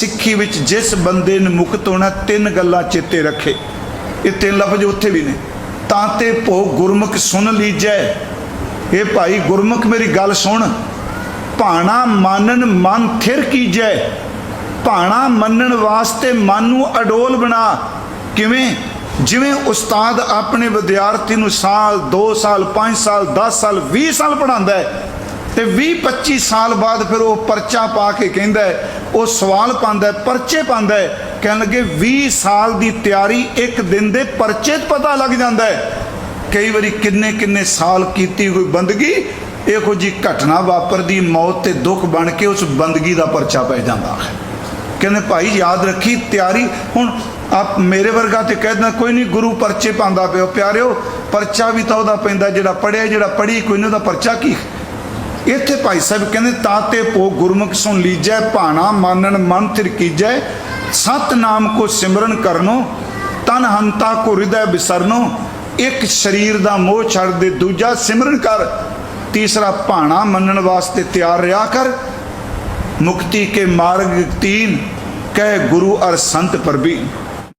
ਸਿੱਖੀ ਵਿੱਚ ਜਿਸ ਬੰਦੇ ਨੂੰ ਮੁਕਤ ਹੋਣਾ ਤਿੰਨ ਗੱਲਾਂ ਚੇਤੇ ਰੱਖੇ। ਇਹ ਤਿੰਨ ਲਫ਼ਜ਼ ਉੱਥੇ ਵੀ ਨੇ। ਤਾਂ ਤੇ ਭੋ ਗੁਰਮੁਖ ਸੁਣ ਲੀਜੈ। ਇਹ ਭਾਈ ਗੁਰਮੁਖ ਮੇਰੀ ਗੱਲ ਸੁਣ। ਭਾਣਾ ਮਾਨਨ ਮਨ ਥਿਰ ਕੀਜੈ। ਭਾਣਾ ਮੰਨਣ ਵਾਸਤੇ ਮਨ ਨੂੰ ਅਡੋਲ ਬਣਾ। ਕਿਵੇਂ? ਜਿਵੇਂ ਉਸਤਾਦ ਆਪਣੇ ਵਿਦਿਆਰਥੀ ਨੂੰ ਸਾਲ 2 ਸਾਲ 5 ਸਾਲ 10 ਸਾਲ 20 ਸਾਲ ਪੜਾਉਂਦਾ ਹੈ। ਤੇ 20 25 ਸਾਲ ਬਾਅਦ ਫਿਰ ਉਹ ਪਰਚਾ ਪਾ ਕੇ ਕਹਿੰਦਾ ਉਹ ਸਵਾਲ ਪਾਉਂਦਾ ਪਰਚੇ ਪਾਉਂਦਾ ਕਹਿਣ ਲੱਗੇ 20 ਸਾਲ ਦੀ ਤਿਆਰੀ ਇੱਕ ਦਿਨ ਦੇ ਪਰਚੇ 'ਚ ਪਤਾ ਲੱਗ ਜਾਂਦਾ ਹੈ। ਕਈ ਵਾਰੀ ਕਿੰਨੇ ਕਿੰਨੇ ਸਾਲ ਕੀਤੀ ਕੋਈ ਬੰਦਗੀ, ਇਹੋ ਜੀ ਘਟਨਾ ਵਾਪਰਦੀ, ਮੌਤ ਤੇ ਦੁੱਖ ਬਣ ਕੇ ਉਸ ਬੰਦਗੀ ਦਾ ਪਰਚਾ ਪੈ ਜਾਂਦਾ ਹੈ। ਕਹਿੰਦੇ ਭਾਈ ਯਾਦ ਰੱਖੀ, ਤਿਆਰੀ, ਹੁਣ ਆਪ ਮੇਰੇ ਵਰਗਾ ਤੇ ਕਹਿ ਦਿੰਦਾ, ਕੋਈ ਨਹੀਂ ਗੁਰੂ ਪਰਚੇ ਪਾਉਂਦਾ ਪਿਓ ਪਿਆਰਿਓ, ਪਰਚਾ ਵੀ ਤਾਂ ਉਹਦਾ ਪੈਂਦਾ, ਜਿਹੜਾ ਪੜਿਆ ਜਿਹੜਾ ਪੜੀ ਕੋਈ ਨਹੀਂ ਉਹਦਾ ਪਰਚਾ ਕੀ? ਇੱਥੇ ਭਾਈ ਸਾਹਿਬ ਕਹਿੰਦੇ ਤਾਤੇ ਪੋ ਗੁਰਮੁਖ ਸੁਣ ਲੀਜੈ, ਭਾਣਾ ਮਾਨਣ ਮਨ ਥਿਰ ਕੀਜੈ ਸਤ ਨਾਮ ਕੋ ਸਿਮਰਨ ਕਰਨੋ, ਤਨ ਹੰਤਾ ਕੋ ਹਿਰਦੈ ਬਿਸਰਨੋ ਇੱਕ ਸਰੀਰ ਦਾ ਮੋਹ ਛੱਡ ਦੇ ਦੂਜਾ ਸਿਮਰਨ ਕਰ, ਤੀਸਰਾ ਭਾਣਾ ਮੰਨਣ ਵਾਸਤੇ ਤਿਆਰ ਰਿਹਾ ਕਰ, ਮੁਕਤੀ ਕੇ ਮਾਰਗ ਤੀਨ, ਕਹਿ ਗੁਰੂ ਅਰ ਸੰਤ ਪਰਬੀ